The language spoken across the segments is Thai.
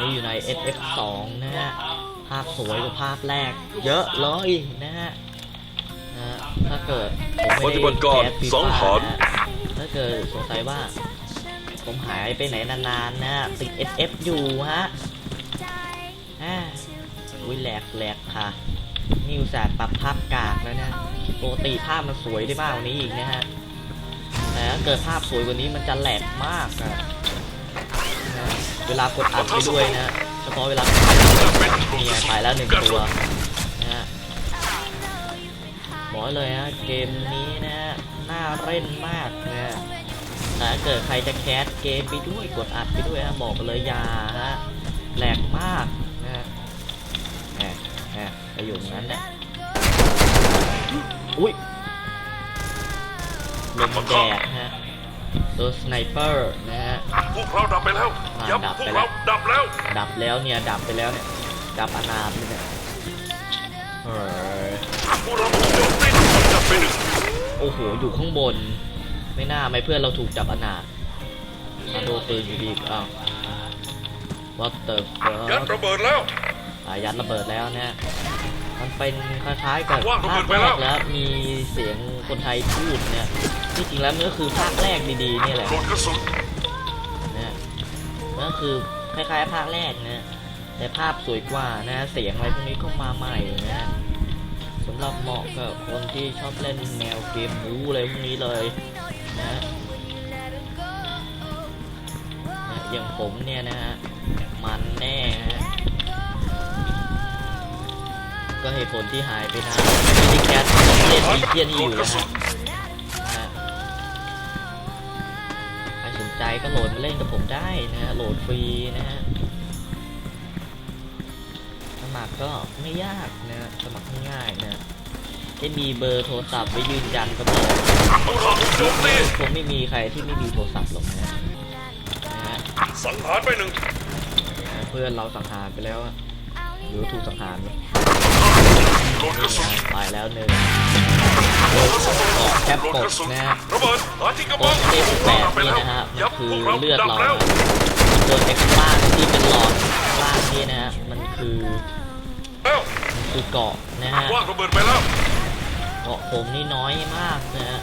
นี้อยู่ใน SF2 นะฮะ ภาพสวยกว่าภาพแรก เยอะเลยนะฮะนะฮะถ้าเกิดผมปฏิบัติการแคส FIFA สังหารนะฮะถ้าเกิดสงสัยว่า ผมหายไปไหนนานๆนะฮะติด SF อยู่ฮะอ่าอุ้ยแหลกแหลกค่ะนิวแสดปรับภาพกากแล้วนะปกติภาพมันสวยได้มากกว่านี้อีกนะฮะแต่ถ้าเกิดภาพสวยกว่านี้มันจะแหลกมากอะ นะเวลากดอัดไปด้วยนะเฉพาะเวลาเนี่ยไปแล้วหนึ่งตัวนะฮะบอกเลยฮะเกมนี้นะฮะน่าเล่นมากนะฮะแต่ถ้าเกิดใครจะแคสเกมไปด้วยกดอัดไปด้วยฮะบอกเลยยาฮะแหลกมากนะฮะแหมแหมไปอยู่ตรงนั้นแหละอุ้ยลมแดดฮะ ตัวสไนเปอร์นะฮะพวกเราดับไปแล้วอ่าย้ำดับพวไปกแล้เราวดับแล้ว ดับแล้วเนี่ย ดับไปแล้วเนี่ย ดับอนาถเลยเนี่ยเออพวกเราถูกโจมตีจับไปหนึ่งโอ้โห อยู่ข้างบน ไม่น่าไม่เพื่อนเราถูกจับอนาถมาดูปืนอยู่ดีอ้าว what the ยัด fuck ระเบิดแล้วอายัดระเบิดแล้วนะมันเป็นคล้ายๆกับว่างระภาเบิคดแรไปแล้วกแล้วมีเสียงคนไทยพูดเนี่ย ที่จริงแล้วมันก็คือภาคแรกดีๆนี่แหละโหลดกระสุนนะก็คือคล้ายๆภาคแรกนะแต่ภาพสวยกว่านะ เสียงอะไรพวกนี้ก็มาใหม่นะสำหรับเหมาะกับคนที่ชอบเล่นแนวเกมบู๊อะไรพวกนี้เลยนะนะอย่างผมเนี่ยนะฮะมันแน่ฮะก็เหตุผลที่หายไปนานไม่ได้แคสเล่นอีเกียนี่อยู่นะฮะนะ ใครสนใจก็โหลดมาเล่นกับผมได้นะฮะโหลดฟรีนะฮะสมัครก็ไม่ยากนะฮะสมัครง่ายๆนะได้มีเบอร์โทรศัพท์ไว้ยืนยันก็บอกพวกเราถูกโจมตีคงไม่มีใครที่ไม่มีโทรศัพท์หรอกนะฮะนะฮะสังหารไปหนึ่งเพื่อนเราสังหารไปแล้วอะ หรือถูกสังหารตายแล้วหนึ่งโหลดกระสุนแคปโหลดปกระสุนนะฮะระเบิดหาที่กระโอบังเคพวกแปดนี่นะฮะมันคือเลือดเราแล้วนะส่วนไอ้ข้างล่างที่เป็นหลอดล่างนี่นะฮะมันคือคือเกาะนะฮะว่าระเบิดไปแล้วเกาะผมนี่น้อยมากนะฮะ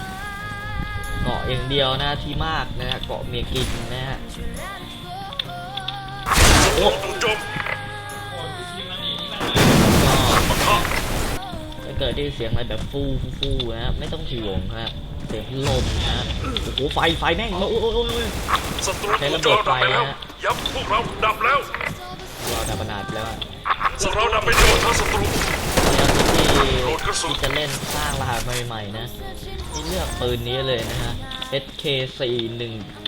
เกาะอย่างเดียวนะที่มากนะฮะเกาะเมียกินนะฮะโอ้โจม เกิดได้เสียงอะไรแบบฟูฟูฟูนะฮะไม่ต้องห่วงฮะเสียงพัดลมนะฮะโอ้โหไฟไฟแม่งโอ้ยโอ้ยโอ้ยโอ้ยศัตรูใช้ถูระกเบิโจดมดับไปแล้วไฟนะย้ำพวกเราดับแล้วเราดับขนาดไปแล้วอะพวกเราดับไปโดนทั้งศัตรูแล้วที่โหลดกระสุนที่จะเล่นสร้างรหัสใหม่ๆนะที่เลือกปืนนี้เลยนะฮะ SK4 1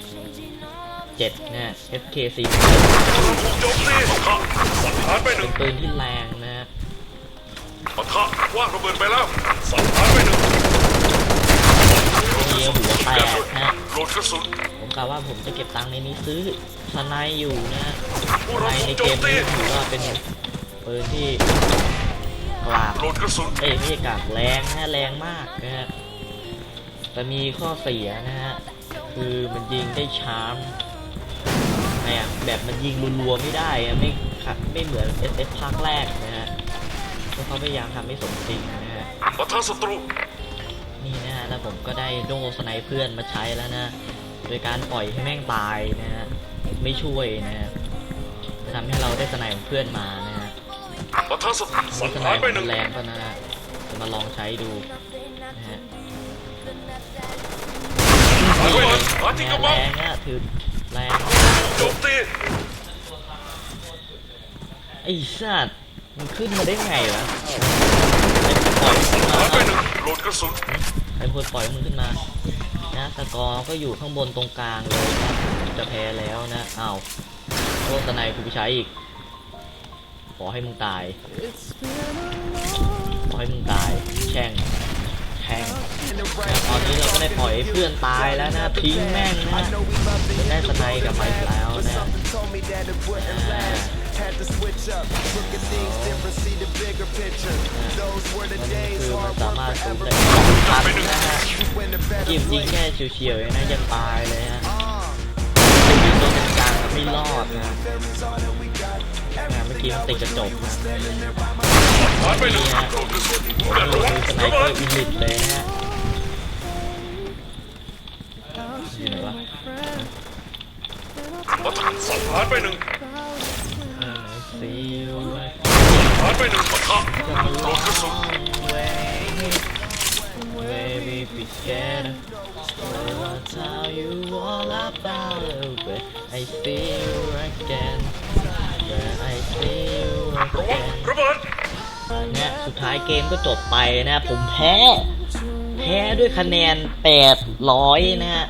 7นะฮะ SK4 พวกเราถูกโจมตีปะทะสังหารไปหเป็นึ่นงปืนที่แรงนะฮะ ปะทะว่างระเบิดไปแล้วสังหารไปหนึ่งมีหัวแตกนะฮะโหลดกระสุนผมกะว่าผมจะเก็บตังค์ในนี้ซื้อสไนด์อยู่นะฮะพวกสเราไนด์ในถูกโจเกมมตีนี้ถือว่าเป็นปืนที่กลากโหลดกระสุนเอ้ยไม่ใช่กากแรงนะฮะแรงมากนะฮะแต่มีข้อเสียนะฮะคือมันยิงได้ช้าไงอะแบบมันยิงรัวๆไม่ได้อะไม่ค่ะไม่เหมือน S S ภาคแรกนะฮะเพราะเขาพยายามทำให้สมจริงนะฮะปะทะศัตรู นี่นะฮะแล้วผมก็ได้โดสไนเพื่อนมาใช้แล้วนะ โดยการปล่อยให้แม่งตายนะฮะไม่ช่วยนะฮะทำให้เราได้สไนของเพื่อนมานะฮะปะทะศัตรูสังสไนหารด์ไปมันหนึ่งแรงก็นะฮะจะมาลองใช้ดูนะฮะหาระเบิดหาที่กระบังแรงอะถือแรง โจมตีไอ้สัตว์ มันขึ้นมาได้ไงวะไอ้ปล่อยขึ้นมาหาไปครับหนึ่งโหลดกระสุนไอ้พลปล่อยมึงขึ้นมานะสกอร์ก็อยู่ข้างบนตรงกลางเลยนะจะแพ้แล้วนะอ้าวโทษสไนกูไปใช้อีกขอให้มึงตายขอให้มึงตายแช่งแช่งนะตอนนี้เราก็ได้ปล่อยให้เพื่อนตายแล้วนะทิ้งแม่งนะจะได้สไนกับมาอีกแล้วนะอ่า Had to switch up, look at things different, see the bigger picture. Those were the มัน days, คือมัน hard สา work มารถสูญ forever. ได้พันนะฮะ When the better ยิงยิง place. แค่เฉียวๆเองนะยังตายเลยฮะ Uh, ยิงตัวกลางๆก็ไม่รอดนะฮะ fairies all that we got. อ่าเมื่อกี้มันติดกระจกนะหายไปหนึ่งโดนกระสุนผมแต่ดูระวังสไนระเปอเบิดร์อิลิทเลยนะฮะอยู่ไหนวะปะทะสองหายไปหนึ่ง หายไปหนึ่งปะทะโดนกระสุน Baby, be scared. Will I tell you all about it? When I see you again. When I see you ระวัง again. ระเบิด เนี่ยสุดท้ายเกมก็จบไปนะ ผมแพ้ แพ้ด้วยคะแนน 800 นะฮะ